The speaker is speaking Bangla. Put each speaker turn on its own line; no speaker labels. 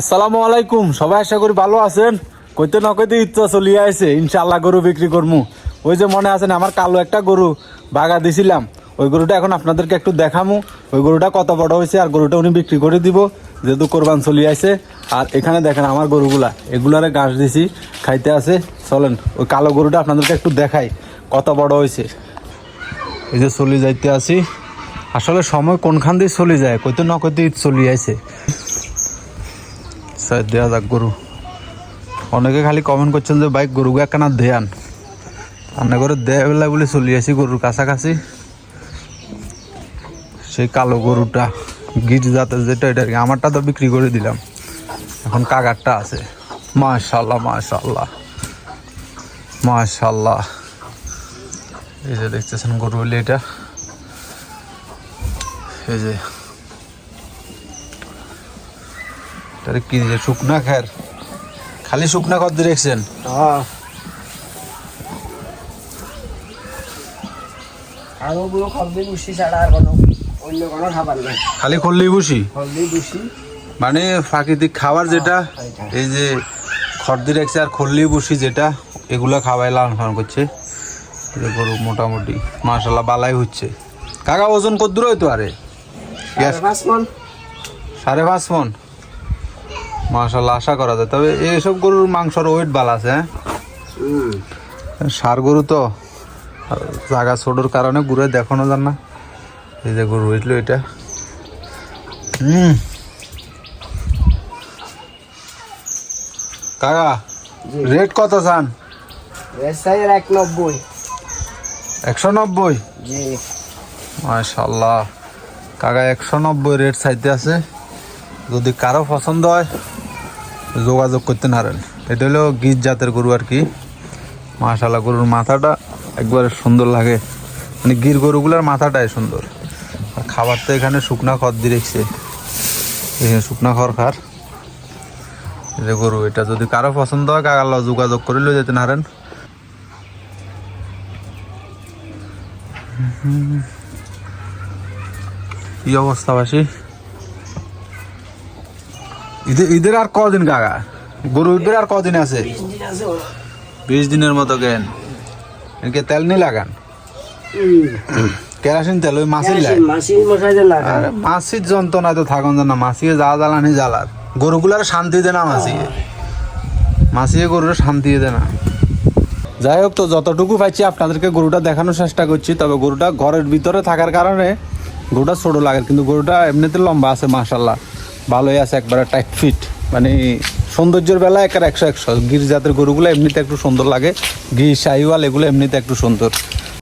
আসসালামু আলাইকুম, সবাই আশা করি ভালো আছেন? কইতে না কইতে ইচ্ছা চলিয়ে আছে ইনশাল্লাহ গরু বিক্রি করমু। ওই যে মনে আছেন আমার কালো একটা গরু বাগা দিছিলাম। ওই গরুটা এখন আপনাদেরকে একটু দেখামু, ওই গরুটা কত বড় হয়েছে আর গরুটা উনি বিক্রি করে দিব, যেহেতু কোরবান চলিয়ে আছে আর এখানে দেখেন আমার গরুগুলা, এগুলারে ঘাস দিছি, খাইতে আছে। চলেন, ওই কালো গরুটা আপনাদেরকে একটু দেখাই, কত বড় হয়েছে এই যে চলি যাইতে আছি। আসলে সময় কোনখান দিয়ে চলে যায়, কইতে না কইতে ঈদ চলে আছে স্যার, দেয়া যাক গরু। অনেকে খালি কমেন্ট করছেন যে বাইক গরুকে একখানা দেয়ান। রান্না করে দেয়া বেলা চলে আসি গরুর কাছাকাছি। সেই কালো গরুটা গির জাতের যেটা, এটা আর কি। আমারটা তো বিক্রি করে দিলাম। এখন কাকারটা আছে। মাশাল্লাহ মাশাল্লাহ মাশাল্লাহ এই যে দেখতেছেন গরু হলে এটা। এই যে তাহলে কি যে শুকনা খার? খালি শুকনা কত দেখছেন
হ্যাঁ। আর ওগুলো ছাড়া আর কোনো অন্য কোনো খাবার নেই।
খালি খল্লি বসি মানে প্রাকৃতিক খাবার যেটা এই যে খর্দি রেখছে আর খল্লি বসি যেটা এগুলো খাওয়াই লালন পালন করছে। গরু মোটামুটি মাশাল্লাহ বালাই হচ্ছে। কাকা ওজন কত দূর হইতো আরে
সাড়ে পাঁচ মন।
সাড়ে পাঁচ মন? মাশাল্লাহ আশা করা যায়। তবে এইসব গরুর মাংসর ওয়েট ভালো আছে হ্যাঁ? সার গরু তো জায়গা ছোটোর কারণে ঘুরে দেখানো যান না। এই যে গরু হইছিল এটা। হুম। কাকা রেট কত চান?
এক নব্বই
একশো নব্বই? মাশাল্লাহ কাকা একশো নব্বই রেট চাইতে আছে। যদি কারও পছন্দ হয় যোগাযোগ করতে নারেন এটা হলো গিজ জাতের গরু আর কি। মাশালা গরুর মাথাটা একবারে সুন্দর লাগে। মানে গির গরুগুলোর মাথাটাই সুন্দর। আর খাবার তো এখানে শুকনা খড় দিয়ে রেখছে। শুকনা খড় খার। যে গরু, এটা যদি কারও পছন্দ হয়, কাকার লগে যোগাযোগ করে লয়ে যেতে নারেন কি অবস্থা বাসি? ঈদের ঈদের আর কদিন কাকা গরু ঈদের আর কদিন আছে। বিশ দিনের মতো কেন? একে তেল নি লাগান? কেরাসিন তেল ওই মাছের
মাসি লাগা
আরে মাছির যন্ত্রণায় তো থাকুন না মাছিকে যা জ্বালানি জ্বালার গরুগুলার শান্তি দে না মাছিকে মাছিকে গরুর শান্তি দে না। যাই হোক তো যতটুকু পাইছি আপনাদেরকে গরুটা দেখানোর চেষ্টা করছি তবে গরুটা ঘরের ভিতরে থাকার কারণে গরুটা ছোট লাগে কিন্তু গরুটা এমনিতে লম্বা আছে মাশাল্লাহ ভালোই আছে একবারে টাইট ফিট মানে সৌন্দর্যের বেলা একার একশো একশো। গির জাতের গরুগুলো এমনিতে একটু সুন্দর লাগে। গির সাইওয়াল এগুলো এমনিতে একটু সুন্দর।